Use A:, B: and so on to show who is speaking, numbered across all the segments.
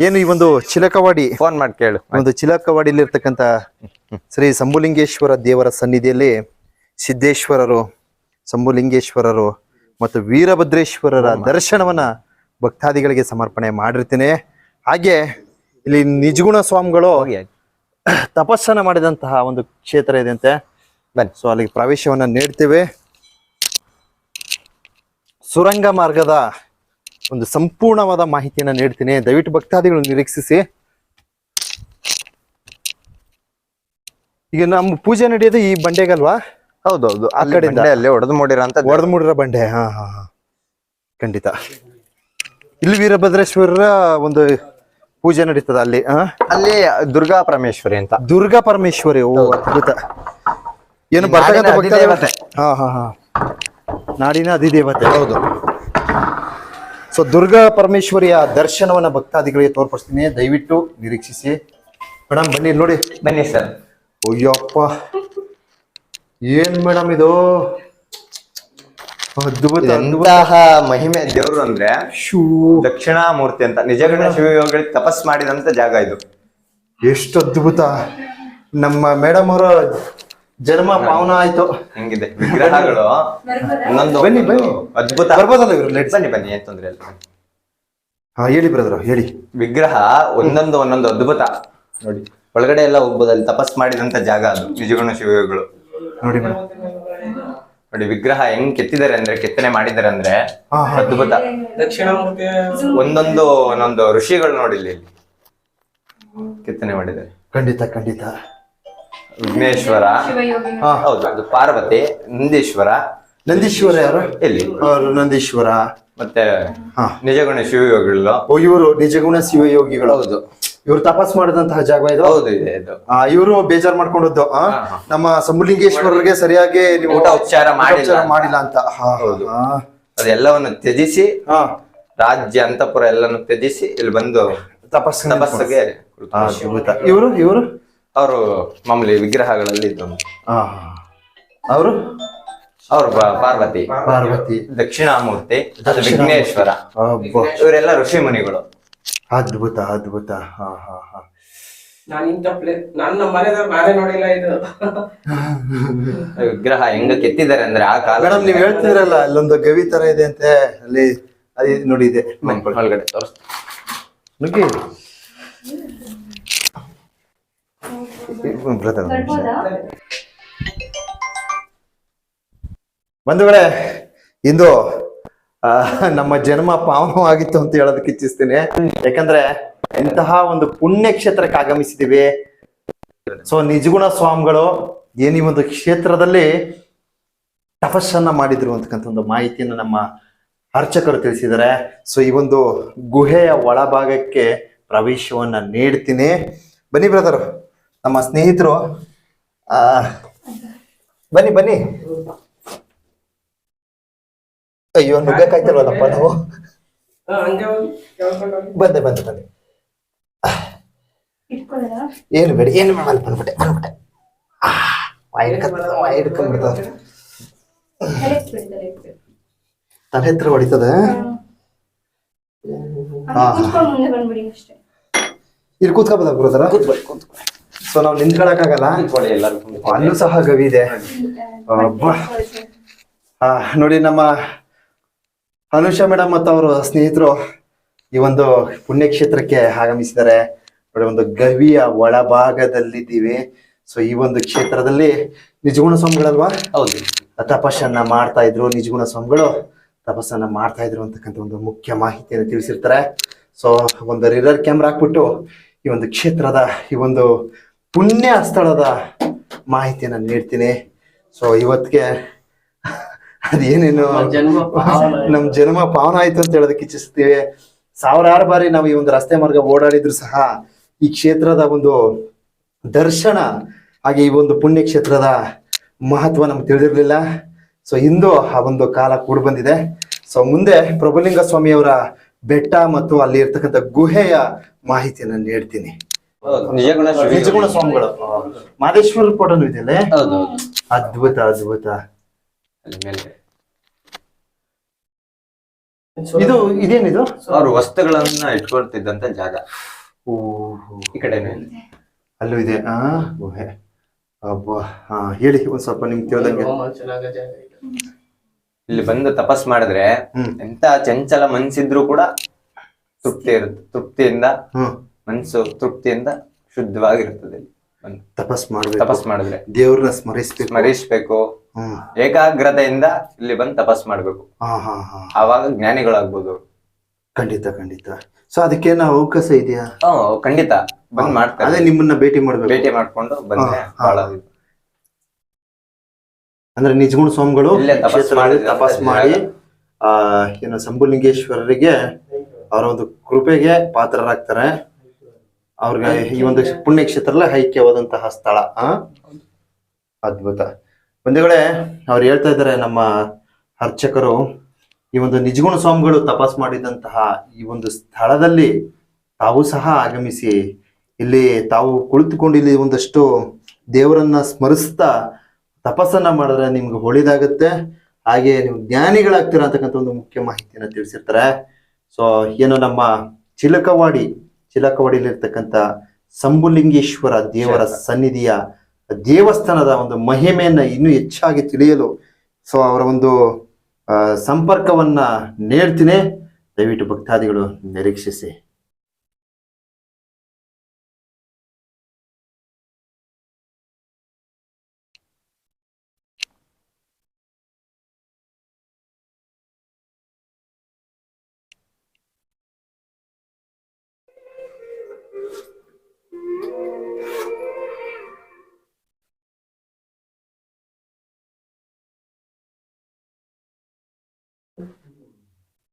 A: ಏನು ಈ ಒಂದು ಚಿಲಕವಾಡಿ?
B: ಫೋನ್ ಮಾಡಿ ಕೇಳು.
A: ಒಂದು ಚಿಲಕವಾಡಿಲಿ ಇರ್ತಕ್ಕಂಥ ಶ್ರೀ ಸಂಬುಲಿಂಗೇಶ್ವರ ದೇವರ ಸನ್ನಿಧಿಯಲ್ಲಿ ಸಿದ್ದೇಶ್ವರರು ಸಂಬುಲಿಂಗೇಶ್ವರರು ಮತ್ತು ವೀರಭದ್ರೇಶ್ವರರ ದರ್ಶನವನ್ನ ಭಕ್ತಾದಿಗಳಿಗೆ ಸಮರ್ಪಣೆ ಮಾಡಿರ್ತೀನಿ. ಹಾಗೆ ಇಲ್ಲಿ ನಿಜಗುಣ ಸ್ವಾಮಿಗಳು. ತಪಸ್ಸನ್ನ ಮಾಡಿದಂತಹ ಒಂದು ಕ್ಷೇತ್ರ ಇದೆ ಅಂತೆ
B: ಬನ್ನಿ.
A: ಸೊ ಅಲ್ಲಿಗೆ ಪ್ರವೇಶವನ್ನ ನೀಡ್ತೇವೆ. ಸುರಂಗ ಮಾರ್ಗದ ಒಂದು ಸಂಪೂರ್ಣವಾದ ಮಾಹಿತಿಯನ್ನು ನೀಡ್ತೀನಿ. ದಯವಿಟ್ಟು ಭಕ್ತಾದಿಗಳು ನಿರೀಕ್ಷಿಸಿ. ಈಗ ನಮ್ಮ ಪೂಜೆ ನಡೆಯೋದು ಈ ಬಂಡೆಗಲ್ವಾ?
B: ಹೌದೌದು.
A: ಆ ಕಡೆಯಿಂದ.
B: ಅಲ್ಲೇ ಹೊಡೆದು ಮೂಡಿರೋ ಅಂತ
A: ಒಡೆದು ಮೂಡಿರೋ ಬಂಡೆ. ಹಾ ಹಾ ಹಾ. ಖಂಡಿತ. ಇಲ್ಲಿ ವೀರಭದ್ರೇಶ್ವರರ ಒಂದು ಪೂಜೆ ನಡೀತದ ಅಲ್ಲಿ
B: ಅಲ್ಲಿ ದುರ್ಗಾ ಪರಮೇಶ್ವರಿ ಅಂತ.
A: ದುರ್ಗಾ ಪರಮೇಶ್ವರಿ ಓ ಅದ್ಭುತ. ಏನು ಬರ್ತಕ್ಕಂಥ. ಹಾ ಹಾ ಹಾ. ನಾಡಿನ ಅಧಿದೇವತೆ. ಹೌದು. ಸೊ ದುರ್ಗಾ ಪರಮೇಶ್ವರಿಯ ದರ್ಶನವನ್ನು ಭಕ್ತಾದಿಗಳಿಗೆ ತೋರ್ಪಡಿಸ್ತೀನಿ ದಯವಿಟ್ಟು ನಿರೀಕ್ಷಿಸಿ. ಮೇಡಮ್ ಬನ್ನಿ ನೋಡಿ.
B: ಬನ್ನಿ ಸರ್.
A: ಅಯ್ಯಪ್ಪ ಏನ್ ಮೇಡಮ್ ಇದು? ಅದ್ಭುತ ಅದ್ಭುತ.
B: ಎಂತಹ ಮಹಿಮೆ ದೇವರು ಅಂದ್ರೆ
A: ಶೂ.
B: ದಕ್ಷಿಣಾಮೂರ್ತಿ ಅಂತ ನಿಜಗಣ ಶಿವಯೋಗಿ ತಪಸ್ ಮಾಡಿದಂತ ಜಾಗ ಇದು.
A: ಎಷ್ಟು ಅದ್ಭುತ. ನಮ್ಮ ಮೇಡಮ್ ಅವರ ಜನ್ಮ ಪಾವನ ಆಯ್ತು.
B: ಹಂಗಿದೆ. ವಿಗ್ರಹಗಳು. ಒಂದೊಂದು
A: ಬನ್ನಿ, ಬನ್ನಿ.
B: ಅದ್ಭುತ
A: ಬರ್ಬೋದಲ್ಲ ಇವ್ರು?
B: ಬನ್ನಿ ಬನ್ನಿ ಏನ್ ತೊಂದ್ರೆ ಇಲ್ಲ.
A: ಹಾ ಹೇಳಿ ಬ್ರದರ್ ಹೇಳಿ.
B: ವಿಗ್ರಹ ಒಂದೊಂದು ಒಂದೊಂದು ಅದ್ಭುತ. ನೋಡಿ ಒಳಗಡೆ ಎಲ್ಲ ಹೋಗ್ಬೋದು ಅಲ್ಲಿ ತಪಸ್ ಮಾಡಿದಂತ ಜಾಗ ಅದು ನಿಜಗುಣ ಶಿವಗಳು
A: ನೋಡಿ ಮೇಡಮ್
B: ನೋಡಿ ವಿಗ್ರಹ ಹೆಂಗ್ ಕೆತ್ತಿದ್ದಾರೆ ಅಂದ್ರೆ ಕೆತ್ತನೆ ಮಾಡಿದ್ದಾರೆ ಅಂದ್ರೆ ಅದ್ಭುತ.
C: ದಕ್ಷಿಣಾಮೂರ್ತಿಯ
B: ಒಂದೊಂದು ಒಂದೊಂದು ಋಷಿಗಳು ನೋಡಿ ಇಲ್ಲಿ. ಕೆತ್ತನೆ ಮಾಡಿದ್ದಾರೆ.
A: ಖಂಡಿತ ಖಂಡಿತ.
B: ವಿಘ್ನೇಶ್ವರ.
A: ಹಾ.
B: ಹೌದು ಅದು ಪಾರ್ವತಿ ನಂದೀಶ್ವರ.
A: ನಂದೀಶ್ವರ ಯಾರು?
B: ಎಲ್ಲಿ?
A: ಅವರು ನಂದೀಶ್ವರ.
B: ಮತ್ತೆ
A: ಹಾ.
B: ನಿಜಗುಣ ಶಿವಯೋಗಿಗಳು.
A: ಓ ಇವರು ನಿಜಗುಣ ಶಿವಯೋಗಿಗಳು.
B: ಹೌದು.
A: ಇವರು ತಪಸ್ ಮಾಡಿದಂತಹ ಜಾಗ ಇದು?
B: ಹೌದು ಇದೆ
A: ಇವರು ಬೇಜಾರ್ ಮಾಡ್ಕೊಂಡದ್ದು ಆ? ನಮ್ಮ ಸಂಬುಲಿಂಗೇಶ್ವರರಿಗೆ ಸರಿಯಾಗಿ ನೀವು
B: ಊಟ ಉಪಚಾರ ಮಾಡಿ
A: ಉಪಚಾರ ಮಾಡಿಲ್ಲ ಅಂತ. ಹಾ,
B: ಹೌದು.
A: ಹಾ.
B: ಅದೆಲ್ಲವನ್ನು ತ್ಯಜಿಸಿ
A: ಹಾ.
B: ರಾಜ್ಯ ಅಂತಪುರ ಎಲ್ಲಾನು ತ್ಯಜಿಸಿ ಇಲ್ಲಿ ಬಂದು ತಪಸ್ಸಿಗೆ
A: ಅದ್ಭುತ. ಇವರು ಇವರು?
B: ಅವರು ಮಾಮೂಲಿ ವಿಗ್ರಹಗಳಲ್ಲಿ ಇದ್ದ
A: ಅವರು?
B: ಅವರು ಪಾರ್ವತಿ.
A: ಪಾರ್ವತಿ.
B: ದಕ್ಷಿಣಾಮೂರ್ತಿ ಅದು. ವಿಘ್ನೇಶ್ವರ.
A: ಅಬ್ಬಾ.
B: ಇವರೆಲ್ಲ ಋಷಿ ಮುನಿಗಳು
A: ಅದ್ಭುತ ಅದ್ಭುತ. ಹಾ ಹಾ ಹಾ.
C: ನಾನು ಇಂಥ ಪ್ಲೇ ನಾನು ನಮ್ಮ ಮನೆದವ್ರು ನಾನೇ ನೋಡಿಲ್ಲ ಇದು.
B: ವಿಗ್ರಹ ಹೆಂಗ ಕೆತ್ತಿದ್ದಾರೆ ಅಂದ್ರೆ ಆ ಕಾಲ
A: ಮೇಡಮ್ ನೀವ್ ಹೇಳ್ತಿದ್ರಲ್ಲ ಅಲ್ಲೊಂದು ಗವಿ ತರ ಇದೆ ಅಂತೆ ಅಲ್ಲಿ ಅಲ್ಲಿ ನೋಡಿದೆ ನೋಡಿ ಇದೆ.
B: ಒಳಗಡೆ ತೋರಿಸ್
A: ನುಗ್ಗಿ. ಬ್ರದರ್ ಬಂಧುಗಳೇ, ಇಂದು ನಮ್ಮ ಜನ್ಮ ಪಾವನವಾಗಿತ್ತು ಅಂತ ಹೇಳೋದಕ್ಕೆ ಇಚ್ಛಿಸ್ತೀನಿ. ಯಾಕಂದ್ರೆ ಇಂತಹ ಒಂದು ಪುಣ್ಯ ಕ್ಷೇತ್ರಕ್ಕೆ ಆಗಮಿಸಿದೀವಿ. ಸೊ ನಿಜಗುಣ ಸ್ವಾಮಿಗಳು ಏನೀ ಒಂದು ಕ್ಷೇತ್ರದಲ್ಲಿ ತಪಸ್ಸನ್ನ ಮಾಡಿದ್ರು ಅಂತಕ್ಕಂಥ ಒಂದು ಮಾಹಿತಿಯನ್ನು ನಮ್ಮ ಅರ್ಚಕರು ತಿಳಿಸಿದ್ದಾರೆ. ಸೊ ಈ ಒಂದು ಗುಹೆಯ ಒಳಭಾಗಕ್ಕೆ ಪ್ರವೇಶವನ್ನ ನೀಡ್ತೀನಿ. ಬನ್ನಿ ಬ್ರದರ್. ನಮ್ಮ ಸ್ನೇಹಿತರು ಆ ಬನ್ನಿ ಬನ್ನಿ. ಅಯ್ಯೋ ನುಗ್ಗಕ್ಕಾಯ್ತಲ್ವಲ್ಲಪ್ಪ ನಾವು. ಬಂದೆ ಬಂದೆ ಬಂದೆ. ಏನು ಬೇಡ ಏನು ಬೇಡ ಅಲ್ಲಿ ಬಂದ್ಬಿಟ್ಟೆ. ಬಂದ್ಬಿಟ್ಟೆ ವಾಯ್ ತಲೆ ಹತ್ರ ಹೊಡಿತದ. ಇಲ್ಲಿ ಕೂತ್ಕೊಳ್ಳಿ ಬ್ರದರ ಸೊ ನಾವು ನಿಂತ್ಕೊಳಕ್ಕಾಗಲ್ಲ ಅಲ್ಲೂ ಸಹ ಗವಿ ಇದೆ. ಆ, ನೋಡಿ ನಮ್ಮ ಅನುಷ ಮೇಡಮ್ ಮತ್ತು ಅವರು ಸ್ನೇಹಿತರು ಈ ಒಂದು ಪುಣ್ಯಕ್ಷೇತ್ರಕ್ಕೆ ಆಗಮಿಸಿದ್ದಾರೆ. ನೋಡಿ ಒಂದು ಗವಿಯ ಒಳಭಾಗದಲ್ಲಿದ್ದೀವಿ. ಸೊ ಈ ಒಂದು ಕ್ಷೇತ್ರದಲ್ಲಿ ನಿಜಗುಣ ಸ್ವಾಮಿಗಳಲ್ವಾ?
B: ಹೌದು.
A: ತಪಸ್ಸನ್ನ ಮಾಡ್ತಾ ಇದ್ರು ನಿಜಗುಣ ಸ್ವಾಮಿಗಳು ತಪಸ್ಸನ್ನ ಮಾಡ್ತಾ ಇದ್ರು ಅಂತಕ್ಕಂಥ ಒಂದು ಮುಖ್ಯ ಮಾಹಿತಿಯನ್ನು ತಿಳಿಸಿರ್ತಾರೆ. ಸೊ ಒಂದು ರಿರರ್ ಕ್ಯಾಮ್ರಾ ಹಾಕ್ಬಿಟ್ಟು ಈ ಒಂದು ಕ್ಷೇತ್ರದ ಈ ಒಂದು ಪುಣ್ಯ ಸ್ಥಳದ ಮಾಹಿತಿಯನ್ನು ನೀಡ್ತೀನಿ. ಸೊ ಇವತ್ತಿಗೆ ಅದೇನೇನು
C: ನಮ್ಮ
A: ನಮ್ ಜನ್ಮ ಪಾವನ ಆಯ್ತು ಅಂತ ಹೇಳೋದಕ್ಕೆ ಇಚ್ಛಿಸ್ತೀವಿ. ಸಾವಿರಾರು ಬಾರಿ ನಾವು ಈ ಒಂದು ರಸ್ತೆ ಮಾರ್ಗ ಓಡಾಡಿದ್ರು ಸಹ ಈ ಕ್ಷೇತ್ರದ ಒಂದು ದರ್ಶನ ಹಾಗೆ ಈ ಒಂದು ಪುಣ್ಯ ಕ್ಷೇತ್ರದ ಮಹತ್ವ ನಮ್ಗೆ ತಿಳಿದಿರ್ಲಿಲ್ಲ. ಸೊ ಇಂದು ಆ ಒಂದು ಕಾಲ ಕೂಡ ಬಂದಿದೆ. ಸೊ ಮುಂದೆ ಪ್ರಭುಲಿಂಗ ಸ್ವಾಮಿಯವರ ಬೆಟ್ಟ ಮತ್ತು ಅಲ್ಲಿ ಇರ್ತಕ್ಕಂಥ ಗುಹೆಯ ಮಾಹಿತಿಯನ್ನು ನೀಡ್ತೀನಿ.
B: ನಿಜಗುಣ
A: ಸ್ವಾಮಿಗಳು ಮಾದೇಶ್ವರ ಫೋಟೋನು ಇದೆಯಲ್ಲ?
B: ಹೌದು ಹೌದು.
A: ಅದ್ಭುತ ಅದ್ಭುತ. ಇದು ಇದೇನಿದು?
B: ಅವ್ರು ವಸ್ತುಗಳನ್ನ ಇಟ್ಕೊಳ್ತಿದ್ದಂತ ಜಾಗ.
A: ಓಹೋ.
B: ಈ ಕಡೆನೇ
A: ಅಲ್ಲೂ ಇದೆ. ಆ ಗುಹೆ. ಅಬ್ಬಾ. ಹಾ ಹೇಳಿ ಒಂದ್ ಸ್ವಲ್ಪ ನಿಮ್ಗೆ ತಿಳಿದಂಗೆ.
C: ಚೆನ್ನಾಗ ಜಾಗ ಇದು.
B: ಇಲ್ಲಿ ಬಂದು ತಪಸ್ ಮಾಡಿದ್ರೆ
A: ಹ್ಮ್.
B: ಎಂತ ಚಂಚಲ ಮನ್ಸಿದ್ರು ಕೂಡ ತೃಪ್ತಿ ಇರುತ್ತೆ ತೃಪ್ತಿಯಿಂದ
A: ಹ್ಮ್
B: ಮನ್ಸು ತೃಪ್ತಿಯಿಂದ ಶುದ್ಧವಾಗಿರುತ್ತದೆ
A: ತಪಸ್ ಮಾಡಬೇಕು.
B: ತಪಸ್ ಮಾಡಿದ್ರೆ.
A: ದೇವ್ರನ್ನ ಸ್ಮರಿಸ್ಬೇಕು.
B: ಸ್ಮರಿಸ್ಬೇಕು.
A: ಹ್ಮ್.
B: ಏಕಾಗ್ರತೆಯಿಂದ ಇಲ್ಲಿ ಬಂದು ತಪಸ್ ಮಾಡ್ಬೇಕು.
A: ಹಾ ಹಾ ಹಾ.
B: ಆವಾಗ ಜ್ಞಾನಿಗಳಾಗ್ಬೋದು.
A: ಖಂಡಿತ ಖಂಡಿತ. ಸೊ ಅದಕ್ಕೇನ ಅವಕಾಶ ಇದೆಯಾ?
B: ಖಂಡಿತ. ಬಂದ್
A: ಅದೇ
B: ಮಾಡ್ತಾರೆ.
A: ನಿಮ್ಮನ್ನ ಭೇಟಿ ಮಾಡ್ಬೇಕು.
B: ಭೇಟಿ ಮಾಡ್ಕೊಂಡು ಬಂದ್ರೆ. ಬಹಳ
A: ಅಂದ್ರೆ ನಿಜಗುಣ ಸ್ವಾಮಿಗಳು
B: ಇಲ್ಲೇ ತಪಸ್ ಮಾಡಿ
A: ತಪಸ್ ಮಾಡಿ ಆ ಏನು ಶಂಭುಲಿಂಗೇಶ್ವರರಿಗೆ ಅವರ ಒಂದು ಕೃಪೆಗೆ ಪಾತ್ರರಾಗ್ತಾರೆ. ಅವ್ರಿಗೆ ಈ ಒಂದು ಪುಣ್ಯ ಕ್ಷೇತ್ರ ಐಕ್ಯವಾದಂತಹ ಸ್ಥಳ ಆ? ಅದ್ಭುತ. ಬಂಧುಗಳೇ ಅವ್ರು ಹೇಳ್ತಾ ಇದ್ದಾರೆ ನಮ್ಮ ಅರ್ಚಕರು ಈ ಒಂದು ನಿಜಗುಣ ಸ್ವಾಮಿಗಳು ತಪಾಸ್ ಮಾಡಿದಂತಹ ಈ ಒಂದು ಸ್ಥಳದಲ್ಲಿ ತಾವು ಸಹ ಆಗಮಿಸಿ ಇಲ್ಲಿ ತಾವು ಕುಳಿತುಕೊಂಡು ಇಲ್ಲಿ ಒಂದಷ್ಟು ದೇವರನ್ನ ಸ್ಮರಿಸ್ತಾ ತಪಸ್ಸನ್ನ ಮಾಡಿದ್ರೆ ನಿಮ್ಗೆ ಒಳಿದಾಗುತ್ತೆ ಹಾಗೆ ನೀವು ಜ್ಞಾನಿಗಳಾಗ್ತೀರಾ ಅಂತಕ್ಕಂಥ ಒಂದು ಮುಖ್ಯ ಮಾಹಿತಿಯನ್ನ ತಿಳಿಸಿರ್ತಾರೆ. ಸೊ ಏನು ನಮ್ಮ ಚಿಲಕವಾಡಿ ಚಿಲಕವಾಡಿಲಿರ್ತಕ್ಕಂಥ ಸಂಬುಲಿಂಗೇಶ್ವರ ದೇವರ. ಸನ್ನಿಧಿಯ ದೇವಸ್ಥಾನದ ಒಂದು ಮಹಿಮೆಯನ್ನ ಇನ್ನೂ ಹೆಚ್ಚಾಗಿ ತಿಳಿಯಲು ಸೊ ಅವರ ಒಂದು ಸಂಪರ್ಕವನ್ನ ನೀಡ್ತೀನಿ ದಯವಿಟ್ಟು ಭಕ್ತಾದಿಗಳು ನಿರೀಕ್ಷಿಸಿ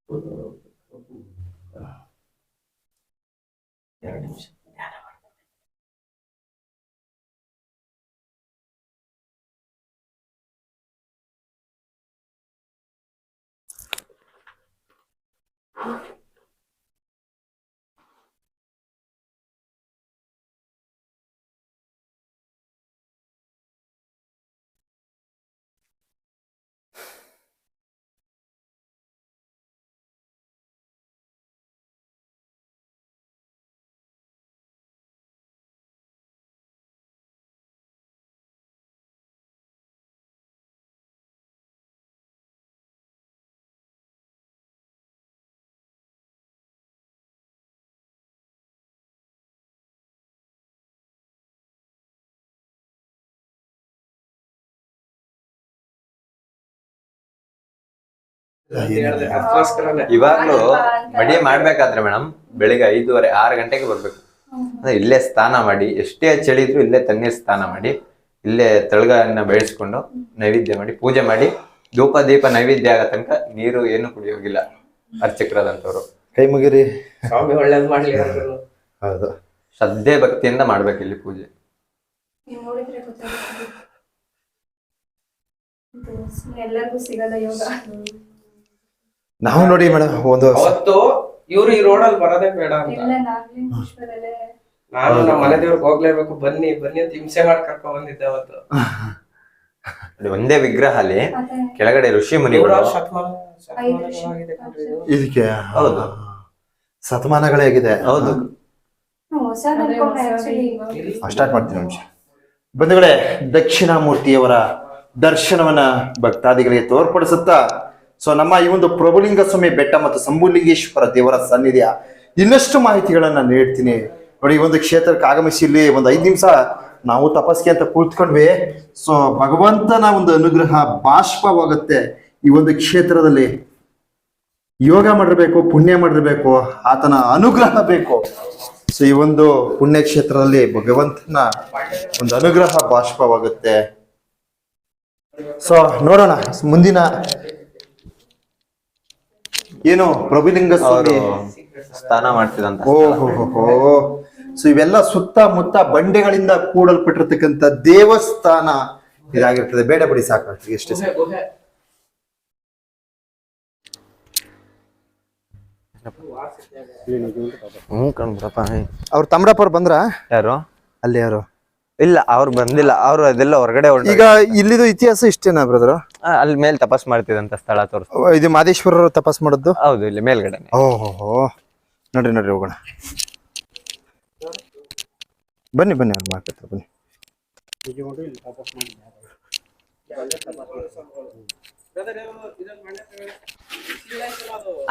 C: 不 současnosti.
B: ಇವಾಗ್ಲೂ ಮಡಿ ಮಾಡ್ಬೇಕಾದ್ರೆ ಮೇಡಮ್ ಬೆಳಿಗ್ಗೆ ಐದೂವರೆ ಆರು ಗಂಟೆಗೆ ಬರ್ಬೇಕು. ಅಂದ್ರೆ ಇಲ್ಲೇ ಸ್ನಾನ ಮಾಡಿ ಎಷ್ಟೇ ಚಳಿ ಇದ್ರು ಇಲ್ಲೇ ತಣ್ಣೀರ್ ಸ್ನಾನ ಮಾಡಿ ಇಲ್ಲೇ ತಳಗನ್ನ ಬೆಳೆಸ್ಕೊಂಡು ನೈವೇದ್ಯ ಮಾಡಿ ಪೂಜೆ ಮಾಡಿ ಧೂಪ ದೀಪ ನೈವೇದ್ಯ ಆಗ ತನಕ ನೀರು ಏನು ಕುಡಿಯೋಗಿಲ್ಲ ಅರ್ಚಕರಾದಂಥವ್ರು.
A: ಕೈ ಮುಗಿರಿ.
C: ಸ್ವಾಮಿ ಒಳ್ಳೇದ್ ಮಾಡ್ಲಿ.
A: ಹೌದು.
B: ಶ್ರದ್ಧೆ ಭಕ್ತಿಯಿಂದ ಮಾಡ್ಬೇಕು ಇಲ್ಲಿ ಪೂಜೆ.
D: ನೀವು ನೋಡಿದ್ರೆ ಗೊತ್ತಾಗುತ್ತೆ. ಇದು ಎಲ್ಲರಿಗೂ ಸಿಗಲ್ಲ ಯೋಗ.
A: ನಾವು ನೋಡಿ ಮೇಡಮ್ ಒಂದು
C: ಅವತ್ತು ಇವ್ರು ಈ ರೋಡಲ್ಲಿ ಬರೋದೇ ಬೇಡ ಅಂತ.
D: ಇಲ್ಲ ನಾಗಲಿ ಪುಷ್ಪದಲ್ಲೇ
C: ನಾನು ನಮ್ಮ ಮನೆ ದೇವ್ರಿಗೆ ಹೋಗ್ಲೇಬೇಕು ಬನ್ನಿ ಬನ್ನಿ ಅಂತ ಹಿಂಸೆ ಮಾಡಿ ಕರ್ಕೊಂಡ್ ಬಂದಿದ್ದೆ ಅವತ್ತು.
B: ಅದೇ ಒಂದೇ ವಿಗ್ರಹ ಅಲ್ಲಿ ಕೆಳಗಡೆ ಋಷಿ
C: ಮುನಿ
B: ಮುನಿಗಳು.
A: ಇದಕ್ಕೆ
B: ಹೌದು.
A: ಶತಮಾನಗಳೇ ಆಗಿದೆ.
B: ಹೌದು.
A: ಸ್ಟಾರ್ಟ್ ಮಾಡ್ತೀನಿ ನಿಮಿಷ. ಬಂಧುಗಳೇ ದಕ್ಷಿಣಾಮೂರ್ತಿಯವರ ದರ್ಶನವನ್ನ ಭಕ್ತಾದಿಗಳಿಗೆ ತೋರ್ಪಡಿಸುತ್ತಾ ಸೊ ನಮ್ಮ ಈ ಒಂದು ಪ್ರಭುಲಿಂಗ ಸ್ವಾಮಿ ಬೆಟ್ಟ ಮತ್ತು ಸಂಭುಲಿಂಗೇಶ್ವರ ದೇವರ ಸನ್ನಿಧಿಯ ಇನ್ನಷ್ಟು ಮಾಹಿತಿಗಳನ್ನ ನೀಡ್ತೀನಿ. ನೋಡಿ, ಈ ಒಂದು ಕ್ಷೇತ್ರಕ್ಕೆ ಆಗಮಿಸಿ ಇಲ್ಲಿ ಒಂದು ಐದು ನಿಮಿಷ ನಾವು ತಪಸ್ಗೆ ಅಂತ ಕೂತ್ಕೊಂಡ್ವಿ. ಸೊ ಭಗವಂತನ ಒಂದು ಅನುಗ್ರಹ, ಬಾಷ್ಪವಾಗುತ್ತೆ ಈ ಒಂದು ಕ್ಷೇತ್ರದಲ್ಲಿ. ಯೋಗ ಮಾಡಿರ್ಬೇಕು, ಪುಣ್ಯ ಮಾಡಿರ್ಬೇಕು, ಆತನ ಅನುಗ್ರಹ ಬೇಕು. ಸೊ ಈ ಒಂದು ಪುಣ್ಯ ಕ್ಷೇತ್ರದಲ್ಲಿ ಭಗವಂತನ ಒಂದು ಅನುಗ್ರಹ, ಬಾಷ್ಪವಾಗುತ್ತೆ. ಸೊ ನೋಡೋಣ, ಮುಂದಿನ ಏನು ಪ್ರಭುಲಿಂಗ
B: ಅವರು
A: ಸ್ವಾಮಿ
B: ಸ್ನಾನ ಮಾಡ್ತಿದಂತ
A: ಓಹೋ ಸೊ ಇವೆಲ್ಲ ಸುತ್ತಮುತ್ತ ಬಂಡೆಗಳಿಂದ ಕೂಡಲ್ಪಟ್ಟಿರ್ತಕ್ಕಂಥ ದೇವಸ್ಥಾನ ಇದಾಗಿರ್ತದೆ. ಬೇಡ ಬಿಡಿ ಸಾಕು. ಎಷ್ಟೇ.
B: ಹ್ಮ್ ಕಣ್ರಪ್ಪ
A: ಅವ್ರ ಬಂದ್ರ?
B: ಯಾರು?
A: ಅಲ್ಲಿ ಯಾರು?
B: ಇಲ್ಲ ಅವ್ರು ಬಂದಿಲ್ಲ. ಅವ್ರು ಅದೆಲ್ಲ ಹೊರಗಡೆ
A: ಈಗ ಇಲ್ಲಿದು ಇತಿಹಾಸ ಇಷ್ಟೇನಾ ಬ್ರದರ್
B: ಅಲ್ಲಿ ಮೇಲೆ ತಪಾಸ್ ಮಾಡ್ತಿದಂತ ಸ್ಥಳ ತೋರಿಸ್
A: ಇದು ಮಾದೇಶ್ವರರು ತಪಾಸ್ ಮಾಡೋದು
B: ಹೌದು ಇಲ್ಲಿ ಮೇಲ್ಗಡೆ
A: ಓಹೋ ನೋಡ್ರಿ ನೋಡ್ರಿ ಹೋಗೋಣ. ಬನ್ನಿ ಬನ್ನಿ ಅವ್ರು ಮಾತಾಡ್ತಾರೆ ಬನ್ನಿ.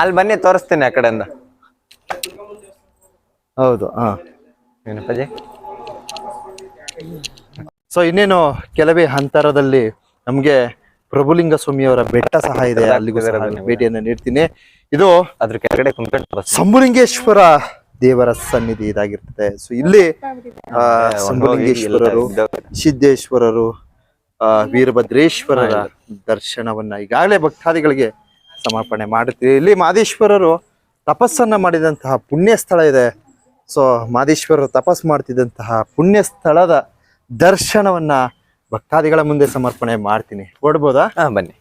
B: ಅಲ್ಲಿ ಬನ್ನಿ ತೋರಿಸ್ತೀನಿ ಆ ಕಡೆಯಿಂದ.
A: ಹೌದು ಹಾ.
B: ಏನಪ್ಪಾಜಿ?
A: ಸೊ ಇನ್ನೇನು ಕೆಲವೇ ಅಂತರದಲ್ಲಿ ನಮ್ಗೆ ಪ್ರಭುಲಿಂಗ ಸ್ವಾಮಿಯವರ ಬೆಟ್ಟ ಸಹ ಇದೆ. ಅಲ್ಲಿಗೂ ಸಹ ಭೇಟಿಯನ್ನು ನೀಡ್ತೀನಿ. ಇದು
B: ಅದ್ರ ಕೆಳಗಡೆ
A: ಶಂಭುಲಿಂಗೇಶ್ವರ ದೇವರ ಸನ್ನಿಧಿ ಇದಾಗಿರ್ತದೆ. ಸೊ ಇಲ್ಲಿ ಆ, ಶಂಭುಲಿಂಗೇಶ್ವರರು ಸಿದ್ದೇಶ್ವರರು ಆ, ವೀರಭದ್ರೇಶ್ವರರ ದರ್ಶನವನ್ನ ಈಗಾಗಲೇ ಭಕ್ತಾದಿಗಳಿಗೆ ಸಮರ್ಪಣೆ ಮಾಡುತ್ತೀವಿ. ಇಲ್ಲಿ ಮಾದೇಶ್ವರರು ತಪಸ್ಸನ್ನ ಮಾಡಿದಂತಹ ಪುಣ್ಯ ಸ್ಥಳ ಇದೆ. ಸೊ ಮಾದೇಶ್ವರರು ತಪಸ್ ಮಾಡ್ತಿದ್ದಂತಹ ಪುಣ್ಯ ಸ್ಥಳದ ದರ್ಶನವನ್ನ ಭಕ್ತಾದಿಗಳ ಮುಂದೆ ಸಮರ್ಪಣೆ ಮಾಡ್ತೀನಿ. ಹೊಡ್ಬೋದಾ
B: ಹಾ ಬನ್ನಿ.